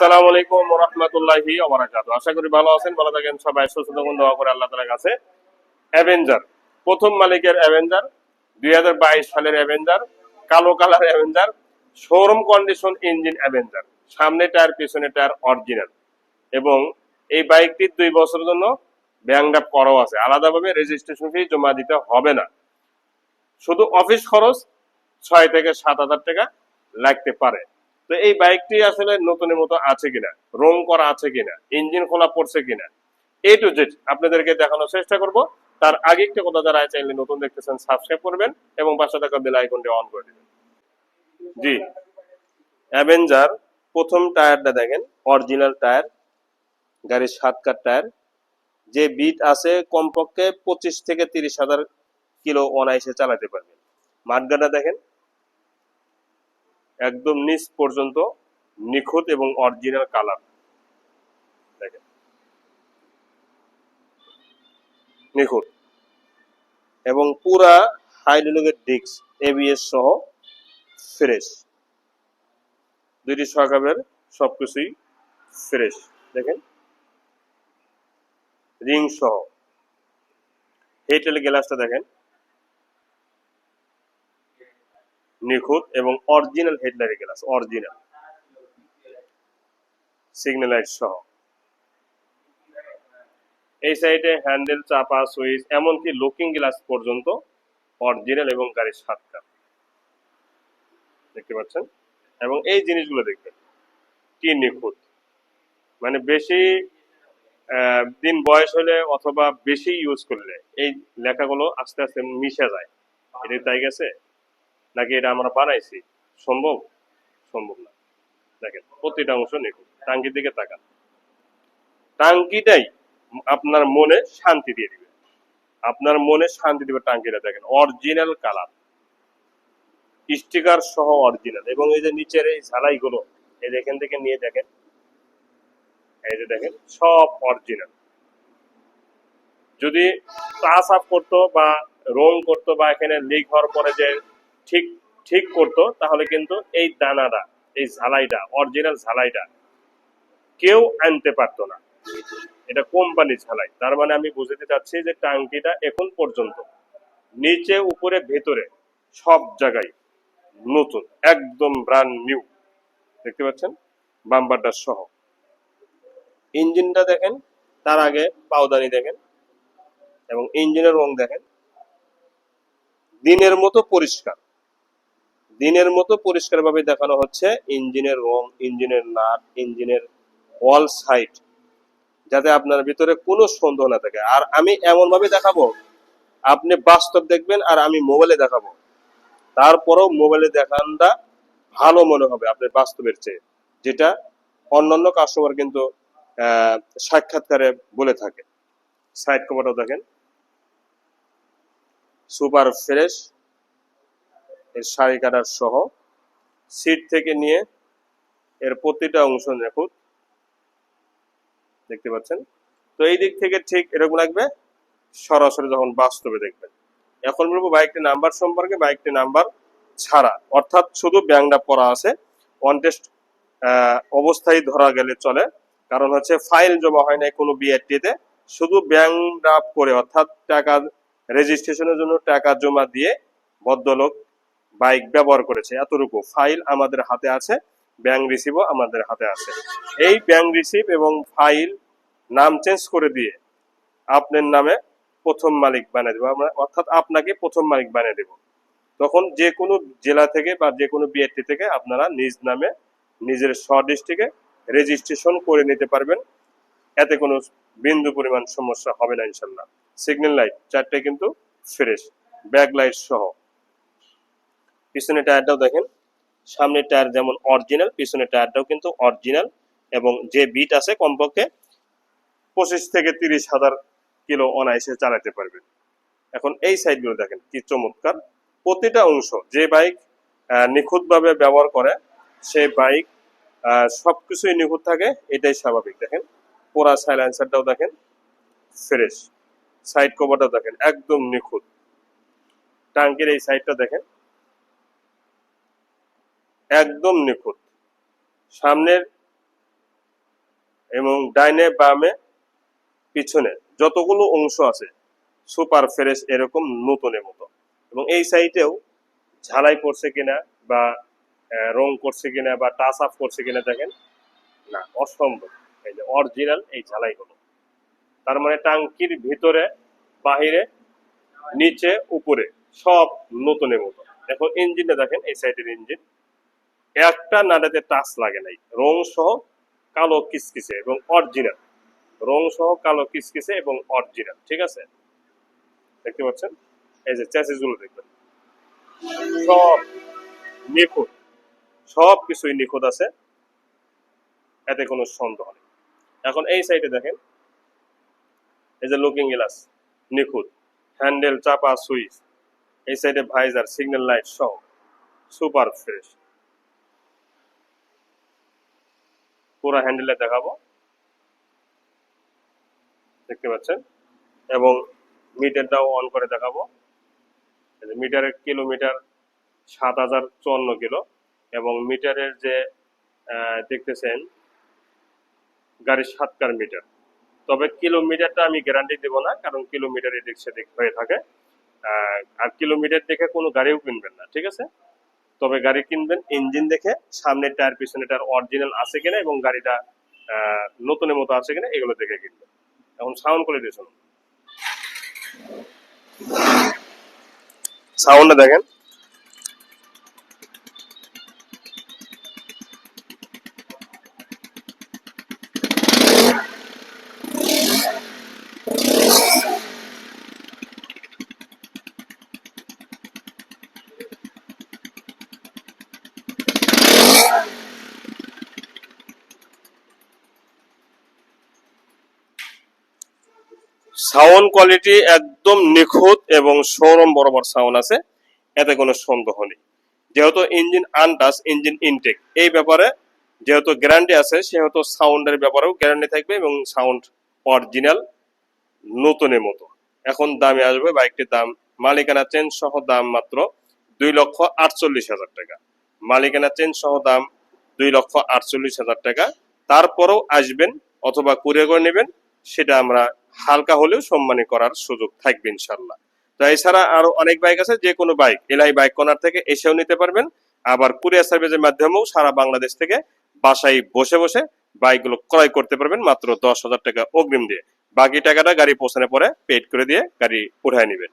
আসসালামু আলাইকুম আশা করি ভালো আছেন, ভালো থাকেন, সবাই সুস্থ থাকুন, দোয়া আল্লাহ তালার কাছে। অ্যাভেঞ্জার প্রথম মালিকের অ্যাভেঞ্জার দুই সালের অ্যাভেঞ্জার কালো colour Avenger showroom condition engine Avenger সামনে টায়ার পিছনে টায়ার অরিজিনাল এবং এই বাইকটির দুই বছরের জন্য ব্যাংক আপ করাও আছে। আলাদাভাবে রেজিস্ট্রেশন ফি জমা দিতে হবে না। শুধু অফিস খরচ ছয় থেকে সাত হাজার টাকা লাগতে পারে। তো এই বাইকটি আসলে নতুনের মতো আছে কিনা? রং করা আছে কিনা? ইঞ্জিন খোলা পড়ছে কিনা? এ টু জেড আপনাদেরকে দেখানোর চেষ্টা করব। তার আগে একটা কথা যারা চাইলে নতুন দেখতেছেন সাবস্ক্রাইব করবেন এবং পাশে থাকা বেল আইকনটি অন করে দিবেন। জি। অ্যাভেঞ্জার প্রথম টায়ারটা দেখেন অরিজিনাল টায়ার, গাড়ির সাত কাট টায়ার। যে বিট আছে কমপক্ষে পঁচিশ থেকে তিরিশ হাজার কিলো অনায়াসে চালাতে পারবেন। মাঠগাটা দেখেন একদম নিচ পর্যন্ত নিখুঁত এবং অরিজিনাল কালার দেখেন। নিখুঁত। এবং পুরা হাইড্রোলিকের ডিস্ক এবিএস সহ ফ্রেশ দুইটি সকাবের সবকিছুই ফ্রেশ দেখেন। রিং সহ। হেটেল গ্লাসটা দেখেন। নিখুঁত এবং original headlight glass original. Signal light সহ। এই সাইডে হ্যান্ডেল চাপা সুইচ এমনকি লুকিং গ্লাস পর্যন্ত অরিজিনাল এবং গাড়ির সাতটা। দেখতে পাচ্ছেন? এবং এই জিনিসগুলো দেখবেন, কি নিখুঁত। মানে বেশি দিন বয়স হলে অথবা বেশি ইউজ করলে এই লেখাগুলো আস্তে আস্তে মিশে যায়। এটা তাই গেছে? নাকি এটা আমরা বানাইছি? সম্ভব? সম্ভব না। দেখেন, প্রতিটা অংশ নিখুঁত। টাঙ্কির দিকে তাকান। টাঙ্কিটাই আপনার মনে শান্তি দিয়ে দিবে। আপনার মনে শান্তি দিবে টাঙ্কিটা, দেখেন অরিজিনাল কালার স্টিকার সহ অরিজিনাল এবং এই যে নিচের এই ঝালাইগুলো, এই এখান থেকে নিয়ে দেখেন, এই যে দেখেন, সব অরিজিনাল যদি টাচ আপ করতো বা রং করতো বা এখানে লিক হওয়ার পরে যে ঠিক ঠিক করতো, তাহলে কিন্তু এই দানাটা, এই ঝালাইটা অরিজিনাল ঝালাইটা কেউ আনতে পারতো না। এটা কোম্পানি ঝালাই। তার মানে আমি বুঝতে চাচ্ছি যে টাঙ্কিটা এখন পর্যন্ত নিচে, উপরে, ভেতরে সব জায়গায় নতুন, একদম ব্র্যান্ড নিউ দেখতে পাচ্ছেন? বাম্পারটা সহ। ইঞ্জিনটা দেখেন, তার আগে পাউদানি দেখেন এবং ইঞ্জিনের রং দেখেন। দিনের মতো পরিষ্কার। দিনের মতো পরিষ্কারভাবে দেখানো হচ্ছে ইঞ্জিনের রং, ইঞ্জিনের নাট, ইঞ্জিনের অল সাইড যাতে আপনার ভিতরে কোনো সন্দেহ না থাকে। আর আমি এমন ভাবে দেখাবো, আপনি বাস্তব দেখবেন আর আমি মোবাইলে দেখাবো। তারপরেও মোবাইলে দেখানটা ভালো মনে হবে আপনার বাস্তবের চেয়ে, যেটা অন্যান্য কাস্টমার কিন্তু সাক্ষাৎকারে বলে থাকে। সাইড কভারটাও দেখেন। সুপার ফ্রেশ এর শাড়ি কাটার সহ সিট থেকে নিয়ে এর প্রতিটা অংশ নিখুঁত। দেখতে পাচ্ছেন? তো এই দিক থেকে ঠিক এরকম লাগবে, সরাসরি যখন বাস্তবে দেখবেন। এখন বলব বাইকটি নাম্বার সম্পর্কে, বাইকটি নাম্বার ছাড়া। অর্থাৎ শুধু ব্যাংটা পরা আছে অন টেস্ট অবস্থায় ধরা গেলে চলে। কারণ হচ্ছে ফাইল জমা হয় নাই কোনো বিআরটিতে শুধু ব্যাংক ড্রাফ করে, অর্থাৎ টাকা রেজিস্ট্রেশনের জন্য টাকা জমা দিয়ে ভদ্রলোক বাইক ব্যবহার করেছে। এতটুকু ফাইল আমাদের হাতে আছে ব্যাংক রিসিভও আমাদের হাতে আছে। এই ব্যাংক রিসিভ এবং ফাইল নাম চেঞ্জ করে দিয়ে আপনার নামে প্রথম মালিক বানিয়ে দেবো। আমরা অর্থাৎ আপনাকে প্রথম মালিক বানিয়ে দেব। তখন যে কোনো জেলা থেকে বা যে কোনো বিআরটি থেকে আপনারা নিজ নামে নিজের স্ব ডিস্ট্রিক্টে রেজিস্ট্রেশন করে নিতে পারবেন। এতে কোনো বিন্দু পরিমাণ সমস্যা হবে না ইনশাল্লাহ সিগন্যাল লাইট চারটে কিন্তু ফ্রেশ ব্যাক লাইট সহ। পিছনের টায়ারটাও দেখেন, সামনের টায়ার যেমন অরিজিনাল পিছনের টায়ারটাও কিন্তু অরিজিনাল এবং যে বিট আছে কমপক্ষে পঁচিশ থেকে তিরিশ হাজার কিলো অনায়াসে চালাতে পারবেন। এখন এই সাইডগুলো দেখেন, কি চমৎকার। প্রতিটা অংশ, যে বাইক নিখুঁতভাবে ব্যবহার করে সেই বাইক সব কিছুই নিখুঁত থাকে, এটাই স্বাভাবিক। দেখেন পোড়া সাইলেন্সারটাও দেখেন ফ্রেশ সাইড কভারটাও দেখেন, একদম নিখুঁত। টাঙ্কির এই সাইডটা দেখেন একদম নিখুঁত। সামনের এবং ডাইনে বামে পিছনে যতগুলো অংশ আছে, সুপার ফ্রেশ এরকম নতুনের মতো। এবং এই সাইটেও ঝালাই করছে কিনা বা রং করছে কিনা বা টাচ আপ করছে কিনা দেখেন, না, অসম্ভব। এই যে অরিজিনাল এই ঝালাইগুলো। তার মানে টাঙ্কির ভিতরে, বাহিরে, নিচে, উপরে সব নতুনের মতো। এখন ইঞ্জিনটা দেখেন, এই সাইডের ইঞ্জিন একটা নাডাতে টাচ লাগে নাই। রং সহ কালো কিসকিসে এবং অরিজিনাল। রং সহ কালো কিসকিসে এবং অরিজিনাল, ঠিক আছে? দেখতে পাচ্ছেন? এই যে চ্যাসিসগুলো দেখবেন। সব নিখুঁত। সব কিছুই নিখুঁত আছে। এতে কোনো সন্দেহ নেই। এখন এই সাইডে দেখেন। এই যে লুকিং গ্লাস নিখুঁত। হ্যান্ডেল চাপা, সুইচ। এই সাইডে ভাইজার সিগন্যাল লাইট সহ। সুপার ফ্রেশ পুরো হ্যান্ডেলে দেখাবো। দেখতে পাচ্ছেন? এবং মিটারটাও অন করে দেখাবো। মিটারের কিলোমিটার সাত হাজার চুয়ান্ন কিলো। এবং মিটারের যে দেখতেছেন, গাড়ির সাতকার মিটার তবে কিলোমিটারটা আমি গ্যারান্টি দেবো না, কারণ কিলোমিটার সেদিক হয়ে থাকে। আর কিলোমিটার দেখে কোনো গাড়িও কিনবেন না, ঠিক আছে? তবে গাড়ি কিনবেন ইঞ্জিন দেখে, সামনের টায়ার পিছনে টায়ার অরিজিনাল আছে কিনা এবং গাড়িটা নতুনের মতো আছে কিনা এগুলো দেখে কিনবেন। এখন সাউন্ড কোয়ালিটি শুনুন। সাউন্ডটা দেখেন। সাউন্ড কোয়ালিটি একদম নিখুঁত এবং শোরুম বরাবর সাউন্ড আছে, এতে কোনো সন্দেহ নেই। যেহেতু ইঞ্জিন আনটাস ইঞ্জিন ইনটেক এই ব্যাপারে যেহেতু গ্যারান্টি আছে, সেহেতু সাউন্ডের ব্যাপারেও গ্যারান্টি থাকবে এবং সাউন্ড অরিজিনাল নতুনের মতো। এখন দামে আসবে বাইকটির দাম, মালিকানা চেঞ্জ সহ দাম মাত্র দুই লক্ষ আটচল্লিশ হাজার টাকা। মালিকানা চেঞ্জ সহ দাম দুই লক্ষ আটচল্লিশ হাজার টাকা। তারপরেও আসবেন অথবা কুরিয়ার করে নেবেন। সেটা আমরা হালকা হলেও সম্মানী করার সুযোগ থাকবে ইনশাল্লাহ তো এছাড়া আরও অনেক বাইক আছে, যে কোনো বাইক, এলআই বাইক কর্নার থেকে এসেও নিতে পারবেন। আবার কুরিয়ার সার্ভিসের মাধ্যমেও সারা বাংলাদেশ থেকে বাসায় বসে বসে বাইকগুলো ক্রয় করতে পারবেন মাত্র দশ হাজার টাকা অগ্রিম দিয়ে। বাকি টাকাটা গাড়ি পৌঁছানোর পরে পেড করে দিয়ে গাড়ি উঠায় নেবেন।